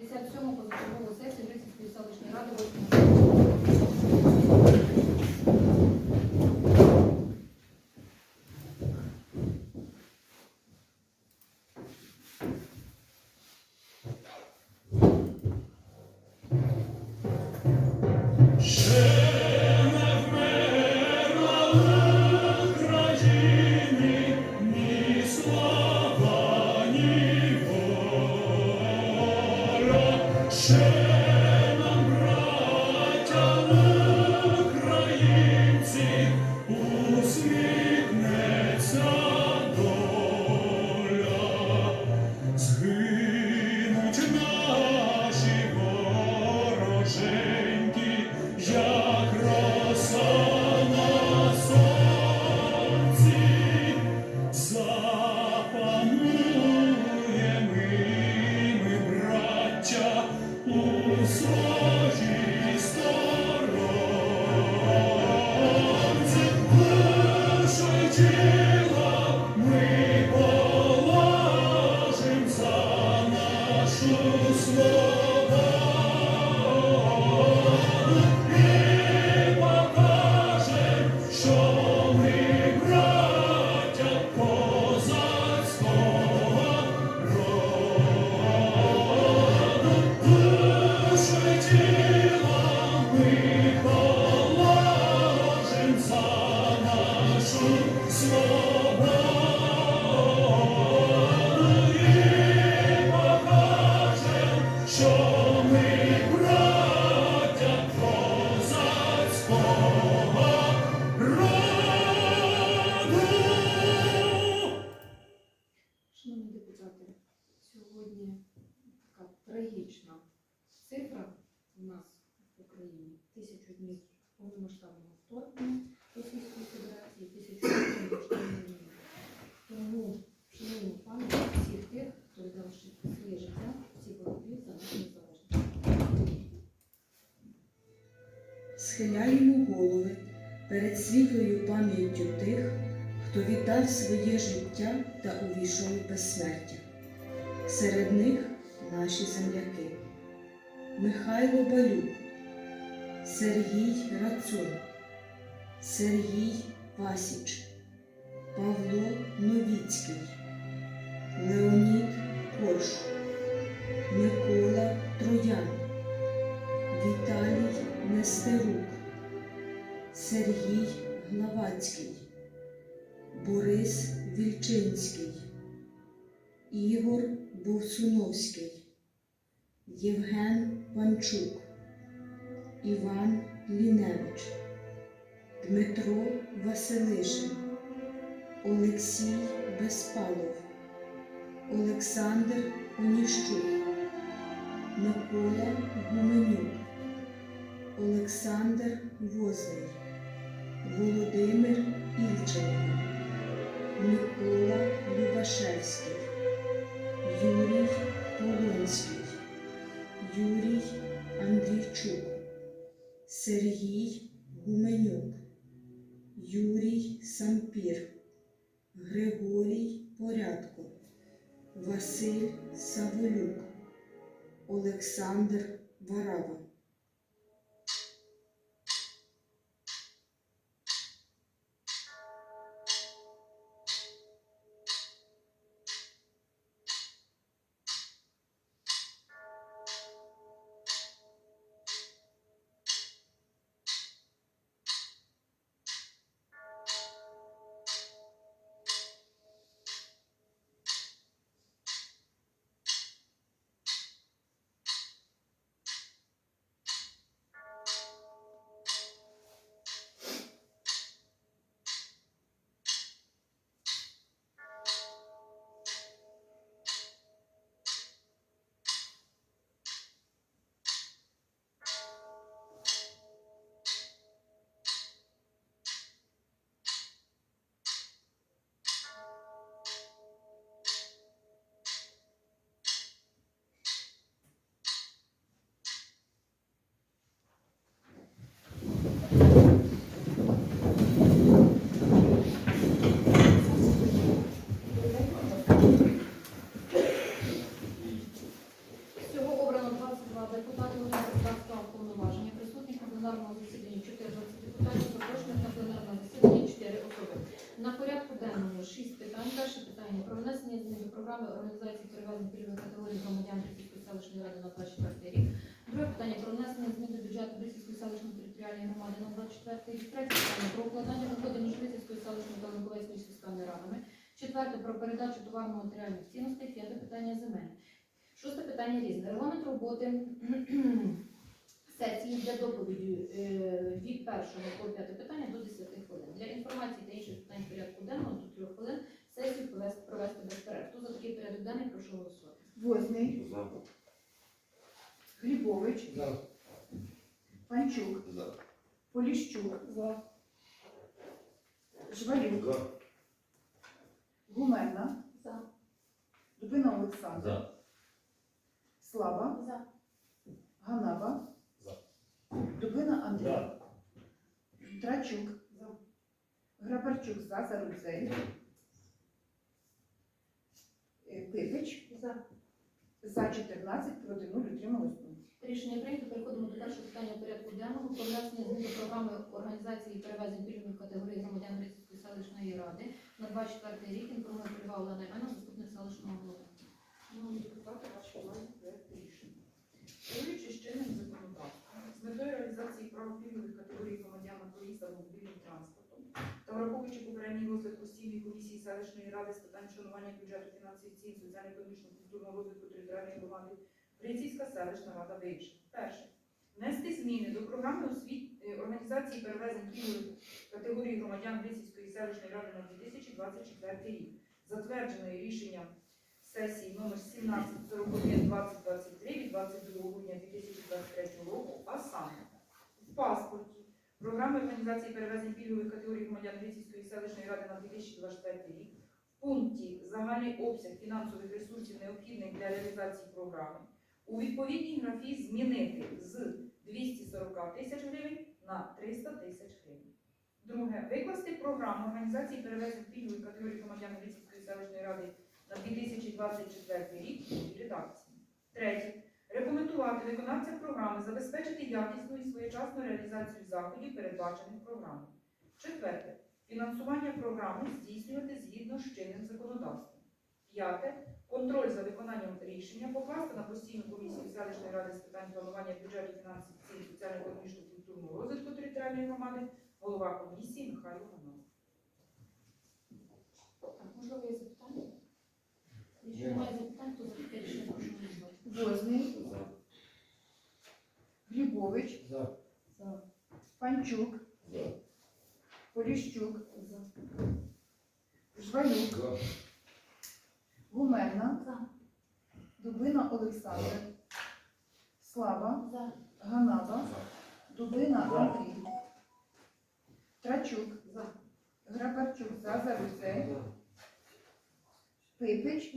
57-му позачергову сесію Рицівської селищної ради 8 світлою пам'яттю тих, хто віддав своє життя та увійшов у безсмертя. Серед них наші земляки Михайло Балюк, Сергій Рацун, Сергій Васіч, Павло Новіцький, Леонід. чук. Юрій Сампір, Григорій Порядко, Василь Саволюк, Олександр Варава. на рік. Друге питання про внесення змін до бюджету Брисівської селищної територіальної громади на 24 рік. Третє питання про укладання угоди між Брисівською селищною та Миколаївською сільськими радами. Четверте про передачу товарно-матеріальних цінностей. П'яте питання земель. Шосте питання різне. Регламент роботи сесії для доповіді е, від першого по п'яте питання до 10 хвилин. Для інформації та інших питань порядку денного до 3 хвилин сесію провести без перерв. Хто за такий порядок денний прошу голосувати? Восьмий. Глібович. За. Панчук. За. Поліщук. За. Жвалюк. За. Гуменна. За. Дубина Олександра, За. Слава. За. Ганава. За. Дубина Андрій. За. Трачук. За. Грабарчук. За. Зарубзей. Пипич. Е, за. За 14 проти 0 утрималось Рішення прийнято. Переходимо до першого питання порядку денного про внесення змін до програми організації перевезень пільгових категорій громадян Рицької селищної ради на 24 рік інформує Польва Олена Івана, заступник селищного голови. Шановні депутати, ваші проєкт рішення. Керуючи з чинним законодавством, з метою реалізації прав пільгових категорій громадян на проїзд мобільним транспортом та враховуючи попередній розгляд постійної комісії селищної ради з питань шанування бюджету фінансів цін, соціально-економічного культурного розвитку територіальної громади Поліцейська селищна рада вирішила. Перше. Внести зміни до програми освіт... Е, організації перевезень пільгових категорії громадян Грицівської селищної ради на 2024 рік, затвердженої рішенням сесії номер 1741 2023 від 22 грудня 2023 року, а саме в паспорті програми організації перевезень пільгових категорії громадян Грицівської селищної ради на 2024 рік, в пункті загальний обсяг фінансових ресурсів необхідних для реалізації програми у відповідній графі змінити з 240 тисяч гривень на 300 тисяч гривень. Друге, викласти програму організації перевезень пільгових категорій громадян Львівської селищної ради на 2024 рік у редакції. Третє. Рекомендувати виконавцям програми забезпечити якісну і своєчасну реалізацію заходів, передбачених програмою. Четверте. Фінансування програми здійснювати згідно з чинним законодавством. П'яте контроль за виконанням рішення покласти на постійну комісію залишної ради з питань планування бюджету фінансів цілі соціально-економічного культурного розвитку територіальної громади, голова комісії Михайло Ганов. Так, можливо, є запитання? Якщо немає запитань, то запитання рішення прошу голосувати. Возний. Любович, За. За. Панчук. За. Поліщук. За. Жванюк. За. Гумена, Дубина Олександр, Слава, Ганаба, Дубина Андрій, Трачук, Грабарчук за. Зарусей, Пипич.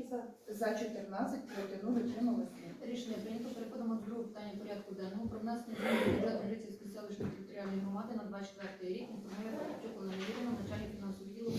За. 14 проти 0 витримали. Рішення прийнято. Переходимо до другого питання порядку денного. Про внесення змін до Грицівської селищної територіальної громади на 24 рік. Інформує Грабарчук Олена Юрівна, начальник фінансового ділу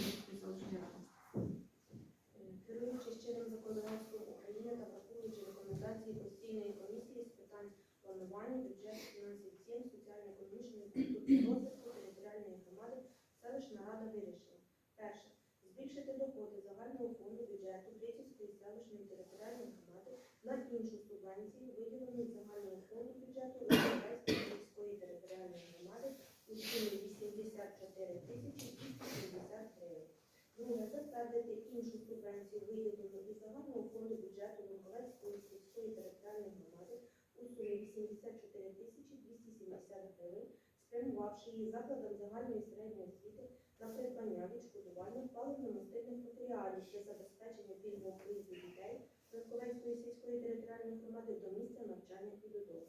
іншу субвенцію, виділену з загального фонду бюджету Європейської міської територіальної громади у сумі 84 тисячі 270 гривень. Друге, затвердити іншу субвенцію, виділену із загального фонду бюджету Миколаївської сільської територіальної громади у сумі 84 тисячі 270 гривень, спрямувавши її закладом загальної середньої освіти на придбання відшкодування паливно-мастильних матеріалів для забезпечення пільгового виїзду дітей. Верховенської сільської територіальної громади до місця навчання і додому.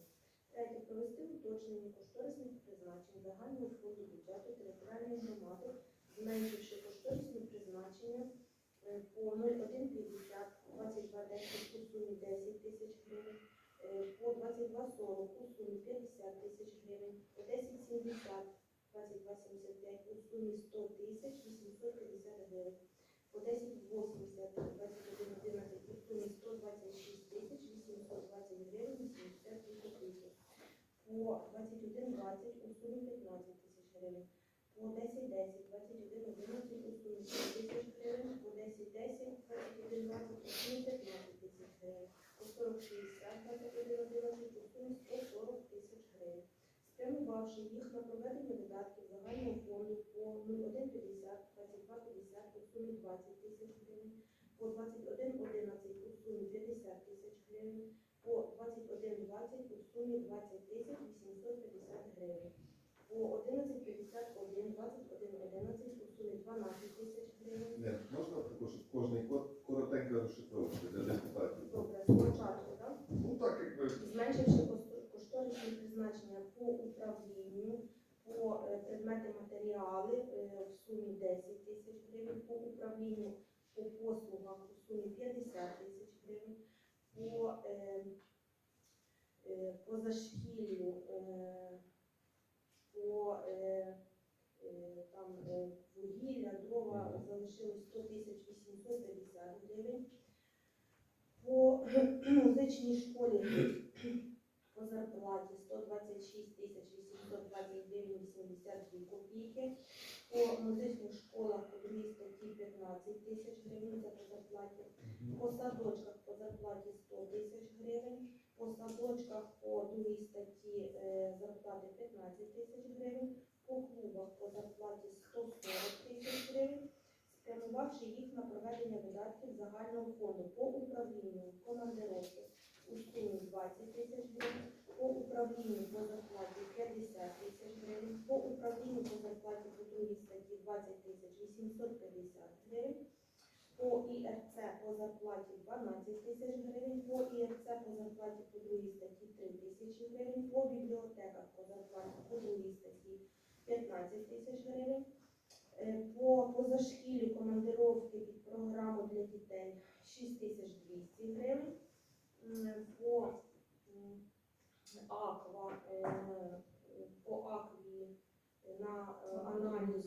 Третє провести уточнення кошторисних призначень загального фонду бюджету територіальної громади, зменшивши кошторисне призначення е, по 0,150, 2210 у сумі 10 е, тисяч гривень, по 2240 у сумі 50 тисяч гривень, по 1070, 2275 у сумі 100 тисяч 850 гривень, по 1080, 2111 по 2120 сумі 15 тисяч гривень. по 10-10, 21-11 у сумі 7 тисяч гривень, по 10-10, 21-20 у сумі 15 тисяч гривень, по 40-60, 21-11 у сумі 140 тисяч гривень. Спрямувавши їх на проведення видатків загального фонду по 0150, 2250 у сумі 20 тисяч гривень, по 2111 у сумі 50 тисяч гривень, по 2120 у сумі 20 тисяч 850 гривень, по 1151, 2111 у сумі 12 тисяч гривень. Не, можна також кожний код коротенько розшифровувати для депутатів. Добре, спочатку, так? Ну так, якби зменшивши кошторисні призначення по управлінню, по е, предмети матеріали е, в сумі 10 тисяч гривень, по управлінню по послугах у сумі 50 тисяч гривень, по е, е, по е, е, там е, вугілля, дрова залишилось 100 тисяч 850 гривень. По музичній школі по зарплаті 126 тисяч 820 гривень 82 копійки. По музичних школах по другій статті 15 тисяч гривень це по зарплаті. По садочках по зарплаті 100 тисяч гривень. По садочках по другій статті е, зарплати 15 тисяч гривень. По клубах по зарплаті 140 тисяч гривень спрямувавши їх на проведення видатків загального фонду по управлінню командировки у сумі 20 тисяч гривень, по управлінню по зарплаті 50 тисяч гривень, по управлінню по зарплаті по другій статті 20 тисяч 850 гривень, по ІРЦ по зарплаті 12 тисяч гривень, по ІРЦ по зарплаті по другій статті 3 тисячі гривень, по бібліотеках по зарплаті по другій статті 15 тисяч гривень. Е, По позашкіллю командировки під програму для дітей 6200 гривень. По аква, е, по акві на е, аналіз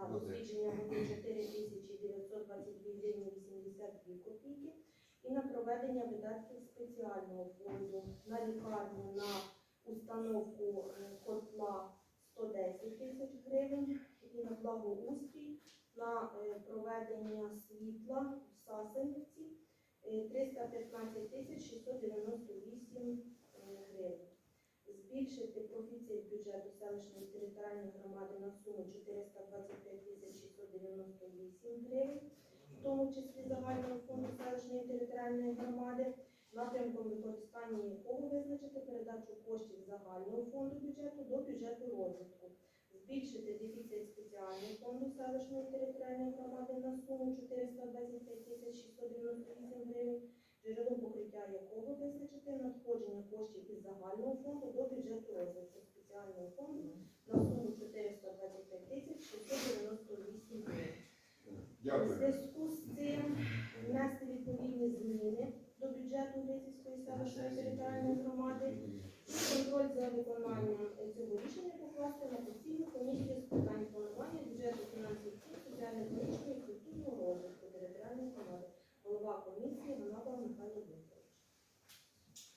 да, дослідження води 4922 гривні 82 копійки. І на проведення видатків спеціального фонду на лікарню на установку е, котла 110 тисяч гривень і на благоустрій на е, проведення світла в Сасенівці е, 315 тисяч 698 е, гривень. Збільшити профіцит бюджету селищної територіальної громади на суму 425 тисяч 698 гривень, в тому числі загального фонду селищної територіальної громади, напрямком використання якого визначити передачу коштів загального фонду бюджету до бюджету розвитку. Збільшити дефіцит спеціального фонду селищної територіальної громади на суму 425 тисяч 698 гривень, джерелом покриття якого визначити надходження коштів із загального фонду до бюджету розвитку спеціального фонду на суму 425 тисяч 698 гривень. У зв'язку з цим внести відповідні зміни до бюджету Висівської селищної територіальної громади і контроль за виконанням цього рішення покласти на постійну комісію з питань планування бюджету фінансів і соціально-економічного і культурного розвитку територіальної громади. Голова комісії Ганава Михайло Вікторович.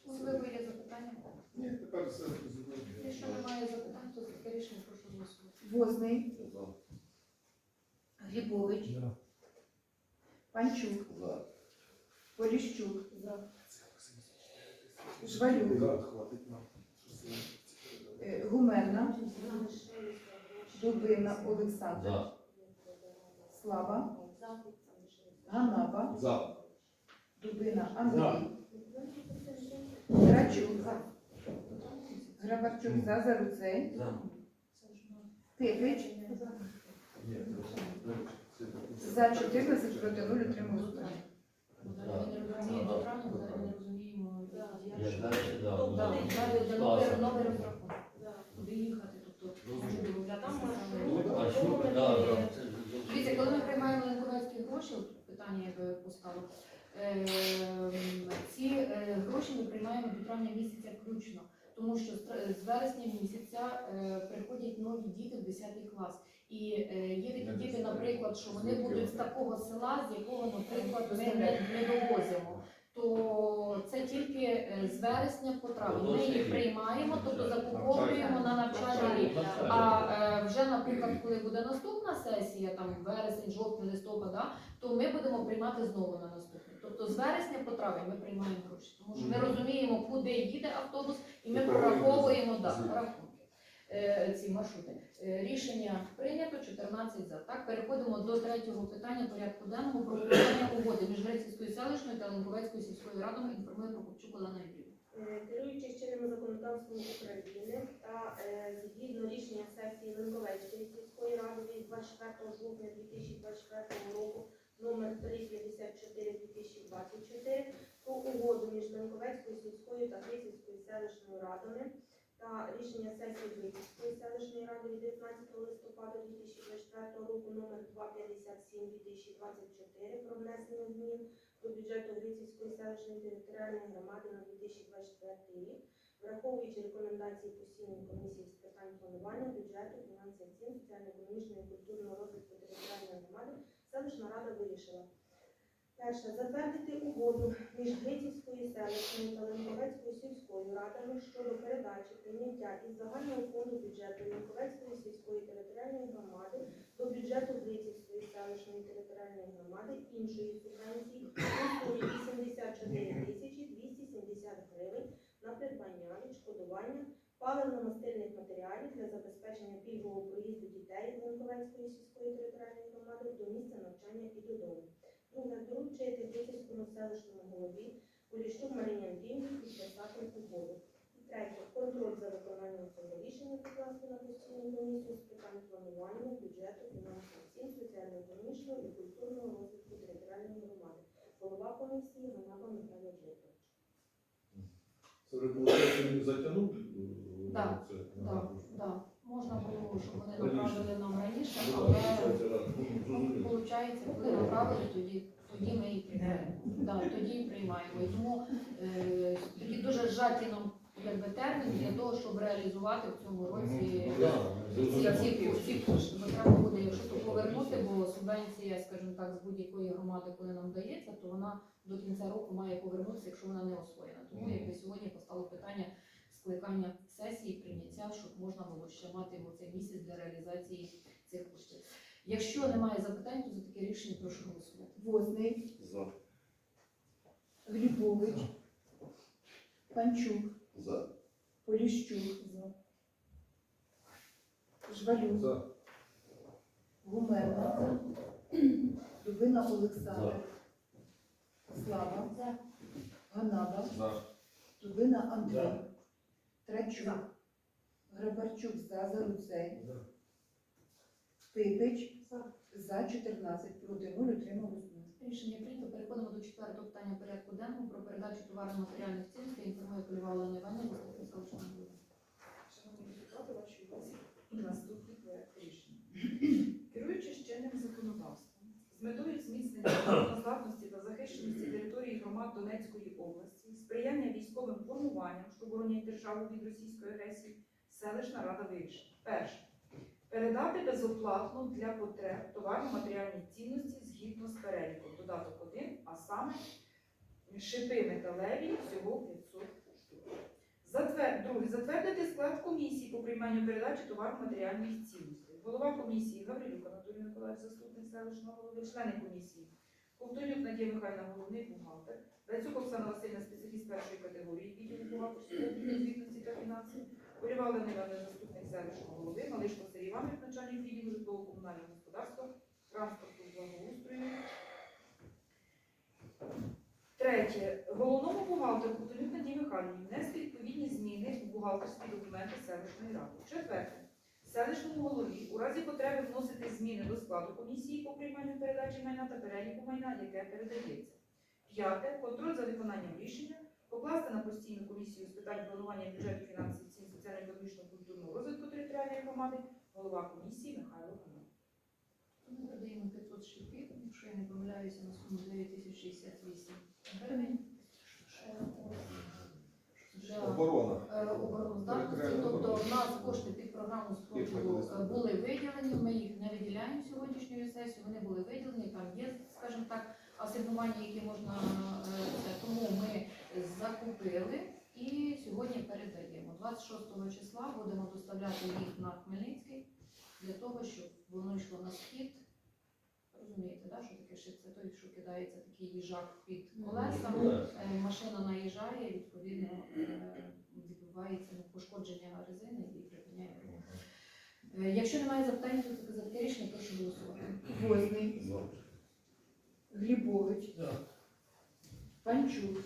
Можливо, є запитання? Ні, тепер все Якщо немає запитань, то за таке рішення прошу голосувати. Возний, Глібович, Панчук, Поліщук, Жвалюк, Хватить нам. е, Гуменна, Дубина Олександр, Слава, Ганаба, За. Дубина Андрій, Грачук, Грабарчук за Заруцей, Тихич, за 14 проти 0 утрималось. Далі ми не розуміємо програму, далі ми не розуміємо. Да. як Я що. далі, да, Тобто, да. далі де Класно. номер, номер розрахунку. Да. Куди їхати, тобто може Там домовлятися маршрут. саме. А що, да, да, це Дивіться, коли ми приймаємо ленковецькі гроші, питання я би поставила, ем, ці е, гроші ми приймаємо до травня місяця включно, тому що з вересня місяця е, приходять нові діти в 10 клас. І е, є такі діти, наприклад, що вони будуть з такого села, з якого, наприклад, ми не, не довозимо. то це тільки е, з вересня по травень. Ми їх приймаємо, тобто закуповуємо на навчальний рік. А е, вже, наприклад, коли буде наступна сесія, там вересень, жовтень, листопад, да, то ми будемо приймати знову на наступний. Тобто з вересня по травень ми приймаємо гроші, тому що ми розуміємо, куди їде автобус, і ми прораховуємо да, рахунки. Е, Ці маршрути. Е, Рішення прийнято 14 за. Так, переходимо до третього питання порядку денного про укладення угоди між Грецькою селищною та Ленковецькою сільською радами. Інформує Прокопчук Олена Юрійовна. Е, Керуючись чинним законодавством України та е, згідно рішення сесії Ленковецької сільської ради від 24 жовтня 2024 року номер 354-2024 про угоду між Ленковецькою сільською та Грицівською селищною радами та рішення сесії Грицівської селищної ради від 19 листопада 2024 року номер 257-2024 про внесення змін до бюджету Грицівської селищної територіальної громади на 2024 рік, враховуючи рекомендації постійної комісії з питань планування бюджету, фінансів цін, соціально-економічного і культурного розвитку територіальної громади, селищна рада вирішила. Перше, затвердити угоду між Грицівською селищною та Ленковецькою сільською радами щодо передачі прийняття із загального фонду бюджету Ленковецької сільської територіальної громади до бюджету Грицівської селищної територіальної громади іншої субвенції у 84 тисячі 270 гривень на придбання, відшкодування паливно-мастильних матеріалів для забезпечення пільгового проїзду дітей з Ленковецької сільської територіальної громади до місця навчання і додому. Друге, доручити Грицівському селищному голові Поліщук Марині Андріївні підписати угоду. Третє, контроль за виконанням цього рішення покласти на постійну комісію з питань планування, бюджету, фінансів цін, соціально-економічного і культурного розвитку територіальної громади. Голова комісії Ганаба Михайло Дмитрович. Це не затягнув? Да, Це, Да, да. Можна було, щоб вони направили нам раніше, Ну, але виходить. Ну, виходить, коли направили, тоді, тоді ми і приймаємо. Да, тоді приймаємо. Тому е, тоді дуже нам якби, термін для того, щоб реалізувати в цьому році ці кошти. Бо треба буде, якщо то повернути, бо субвенція, скажімо так, з будь-якої громади, коли нам дається, то вона до кінця року має повернутися, якщо вона не освоєна. Тому якби сьогодні постало питання скликання сесії, прийняття, щоб можна було ще мати цей місяць для реалізації цих коштів. Якщо немає запитань, то за таке рішення прошу голосувати. Возний, За. Глібович, Панчук, За. Поліщук, Жвалюк, За. Гумерна, Дубина Олександр, Слава, Ганаба, За. Дубина Андрій, Трачук, Грабарчук за. Заруцей, Пипич за. 14, проти 0, утрималось 0. Рішення прийнято. Переходимо до четвертого питання порядку денного про передачу товарно-матеріальних цінностей. Інформує Полюва Олена Іванівна. Шановні депутати, вашій увазі наступний проект рішення. Керуючись чинним законодавством, з метою зміцнення обороноздатності та захищеності території громад Донецької області, сприяння військовим формуванням, що боронять державу від російської агресії, селищна рада вирішила. Перше. Передати безоплатно для потреб товарно-матеріальні цінності згідно з переліком. Додаток 1, а саме шипи металеві всього 500 штук. Затвер... Друге. Затвердити склад комісії по прийманню передачі товарно-матеріальних цінностей. Голова комісії Гаврилюк Анатолій Миколаївич, заступник селищного голови, члени комісії. Ковтонюк Надія Михайлівна, головний бухгалтер. Дацюк Оксана Васильівна, спеціаліст першої категорії відділу бухгалтерської звітності та фінансів. Поліва Олена заступник селищного голови. Малишко Сергій Іванович, начальник відділу житлово-комунального господарства, транспорту, благоустрою. Третє. Головному бухгалтеру Ковтонюк Надії Михайлівні внести відповідні зміни у бухгалтерські документи селищної ради. Четверте. Селищному голові у разі потреби вносити зміни до складу комісії по прийманню передачі майна та переліку майна, яке передається. П'яте. Контроль за виконанням рішення покласти на постійну комісію з питань планування бюджету, фінансів, соціально-економічного культурного розвитку територіальної громади, голова комісії Михайло Ганов. Ми продаємо 500 шипів, якщо я не помиляюся, на суму 9068 гривень. Е, Оборона. е, обороноздатності, тобто оборона. в нас кошти під програму спротиву е, були виділені, ми їх не виділяємо сьогоднішньою сесією, вони були виділені, там є, скажімо так, асигнування, які можна, е, тому закупили і сьогодні передаємо. 26 числа будемо доставляти їх на Хмельницький для того, щоб воно йшло на схід. Розумієте, да, що таке шип? Це той, що кидається такий їжак під колеса. Е, Машина наїжджає, відповідно е, відбувається пошкодження резини і припиняє рух. Е, Якщо немає запитань, то за таке рішення прошу голосувати. Возний, Глібович, Панчук,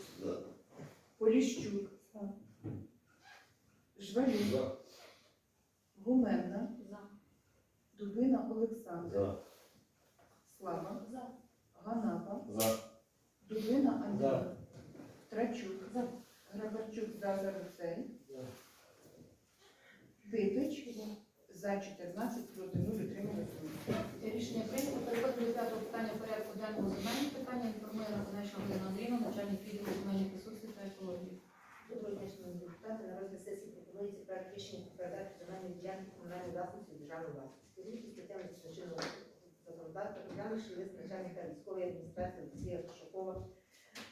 Поліщук, Жвалюк, За. Гуменна, За. Дубина Олександр, За. Слава, За. Ганапа, За. Дубина Андрій, За. Трачук, Грабарчук за Заруцей, За. Титич, за 14, проти 0, утрималися. Рішення прийнято. Переходимо до п'ятого питання порядку денного земельних питання. Інформує Галина Андрійовна, начальник відділу земельних ресурсів та екології. Доброго дня, шановні депутати. На розгляд сесії пропонується проект рішення про передачу земельної ділянки комунальної власності в державну власність. Керуючись статтями злочинного законодавства, розглянувши лист начальника військової адміністрації Олексія Пашакова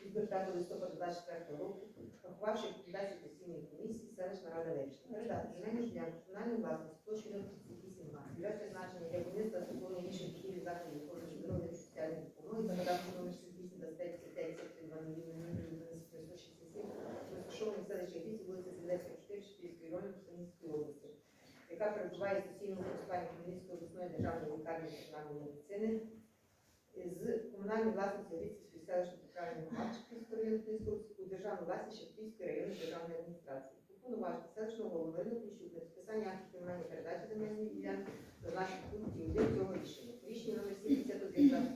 від 5 листопада 24 року, врахувавши рекомендації постійної комісії, селищна рада вирішила передати земельну ділянку комунальної власності площею 38 га для призначення для будівництва обслуговування інших будівель закладів охорони здоров'я допомоги за кадастром номер 68 25 розташований в селищі Грізі, вулиця Зеленська, 4, Шпільської району Хмельницької області, яка перебуває в постійному користуванні Хмельницької обласної державної лікарні державної медицини з комунальної власності Грізької селищної територіальної громади Шпільської району Хмельницької у державну власність Шпільської районної державної адміністрації. Уповноважити селищного голову Ірину Плющук на підписання актів приймання передачі земельної ділянки до наших пунктів один цього рішення. Рішення номер 71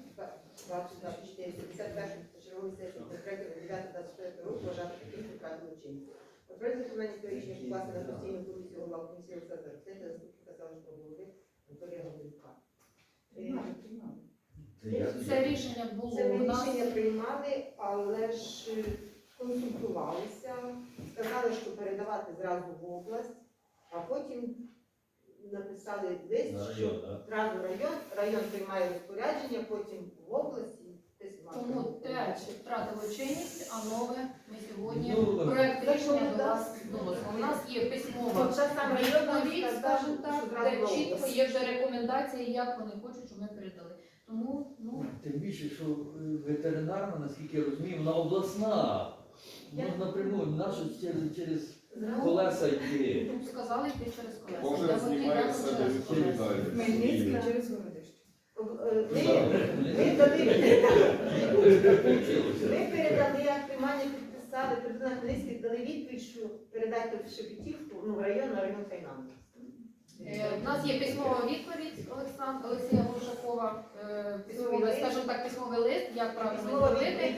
24 51 чергової сесії 3 9 24 року вважати таким втратили чинність. Про виконання рішення покласти на постійну комісію голова комісії Олександр Арсеній, заступника селищного голови Анатолія Гаврилюка. Це рішення було Це ми нас. рішення приймали, але ж консультувалися, сказали, що передавати зразу в область, а потім написали лист, що зразу район, район приймає розпорядження, потім в області. Тому те втратило чинність, а нове ми сьогодні Ну, проект рішення до вас доносимо. У нас є письмова та відповідь, скажімо так, де чітко є вже рекомендації, як вони хочуть, щоб ми передали. Тому ну Тим більше, що е, ветеринарна, наскільки я розумію, вона обласна. Вона напряму, наша через, через колеса йти. сказали йти через колеса. Кожен знімає з себе колеса. відповідальність. Хмельницький через Городище. Е, ви передали як приймання підписали, президент Хмельницький дали відповідь, що передайте в Шепетівку, ну в район, на район Хайнан. Е, У нас є письмова відповідь Олександра Олексія Глушакова, е, письмовий, скажімо так, письмовий лист, як правильно Знову робити.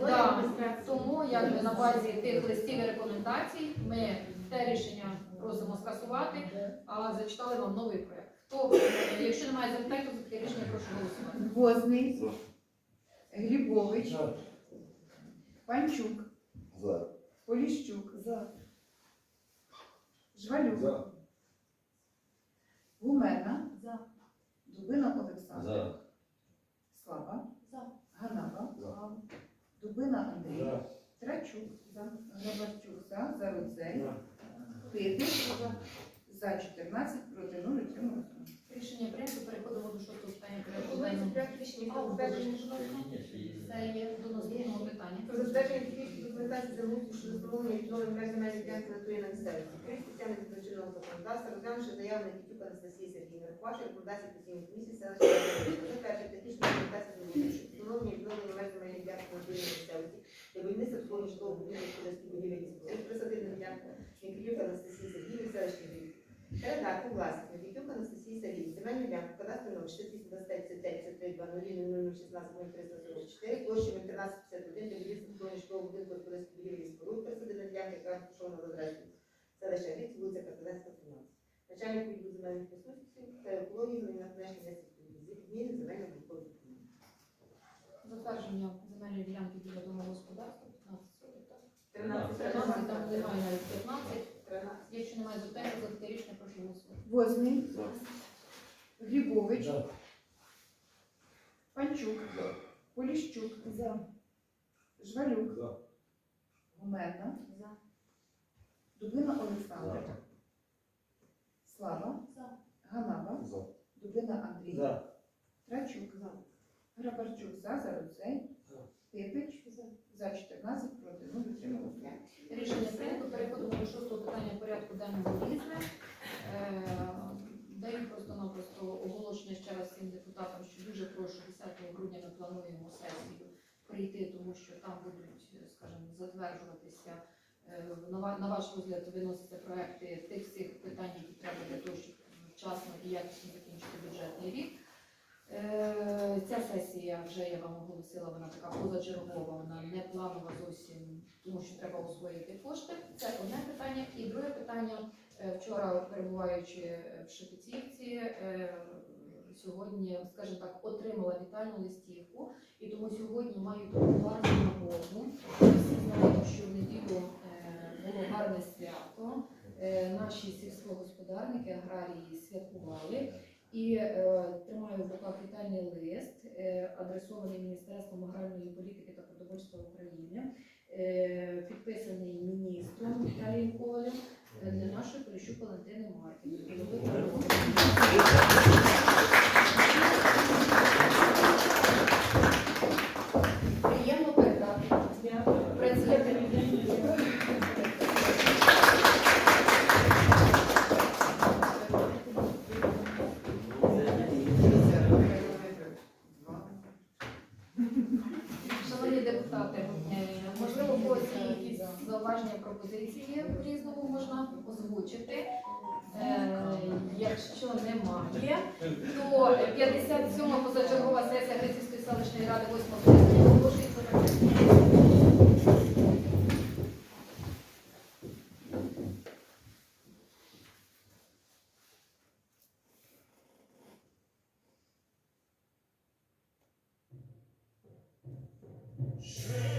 Да, тому якби на базі тих листів і рекомендацій ми те рішення просимо скасувати, а зачитали вам новий проект. Хто, якщо немає запитань, то за таке рішення прошу голосувати. Возний, За. Глібович, Панчук, За. Поліщук, Жвалюк, За. Гуменна, За. Дубина Олександр, За. Слава, За. Ганапа, За. Дубина Андрій, Трачук, Грабарчук, за, Заруцей, Титич, за 14, проти 0, утрималися. Рішення прийнято. Переходимо до шостого питання порядку денного. проект рішення про затвердження. Це є до наступного питання. Про затвердження технічної документації землеустрою щодо встановлення відновлення меж земельної ділянки на території на місцевості. Крім спеціальних злочинного законодавства, розглянувши заяву на Кітюк Анастасії Сергійовни Рахваші, рекомендації постійної комісії селищної ради затвердження технічної документації землеустрою щодо встановлення відновлення меж земельної ділянки на території на місцевості для будівництва обслуговування житлового будинку господарських будівель і споруд, присадибна ділянка Мікрюк Анастасії Сергійовни селищної. Передати власність Микитюк Анастасії Сергійовні земельну ділянку кадастру номер 425 площею 1351 для будівництва будинку господарських будівель і споруд, присадибна ділянка, яка розташована за адресою селища Гріці, вулиця Картинецька, 13. Начальник відділу земельних ресурсів та екології Галина внесення зміни додаткових документів. Затвердження земельної ділянки біля домового господарства 15 соток. так? 13, 13, там немає навіть 15. 13. Якщо немає запитань, то за таке рішення прошу голосувати. Возний, За. Глібович, За. Панчук, За. Поліщук, Жвалюк, За. Омельна, За. Дубина Олександр, За. Слава, За. Ганаба, За. Дубина Андрій, За. Трачук, Грабарчук, за, Заруцей, За. Пипич, за 14, проти 0, утрималось 5. Рішення прийнято. Переходимо до шостого питання порядку денного різне. Е, Даю просто-напросто оголошення ще раз всім депутатам, що дуже прошу 10 грудня ми плануємо сесію прийти, тому що там будуть, скажімо, затверджуватися е, на ваш розгляд виносяться проекти тих всіх питань, які треба для того, щоб вчасно і якісно закінчити бюджетний рік. Е, Ця сесія вже я вам оголосила, вона така позачергова, вона не планова зовсім, тому що треба освоїти кошти. Це одне питання. І друге питання, е, вчора перебуваючи в Шепетівці, е, сьогодні, скажімо так, отримала вітальну листівку, і тому сьогодні маю гарну нагоду. Всі знаємо, що в неділю було гарне свято. Наші сільськогосподарники, аграрії святкували. І е, тримаю в руках вітальний лист, е, адресований Міністерством аграрної політики та продовольства України, е, підписаний міністром Віталієм Ковалем е, для нашої Поліщук Валентини Марківни. Shame.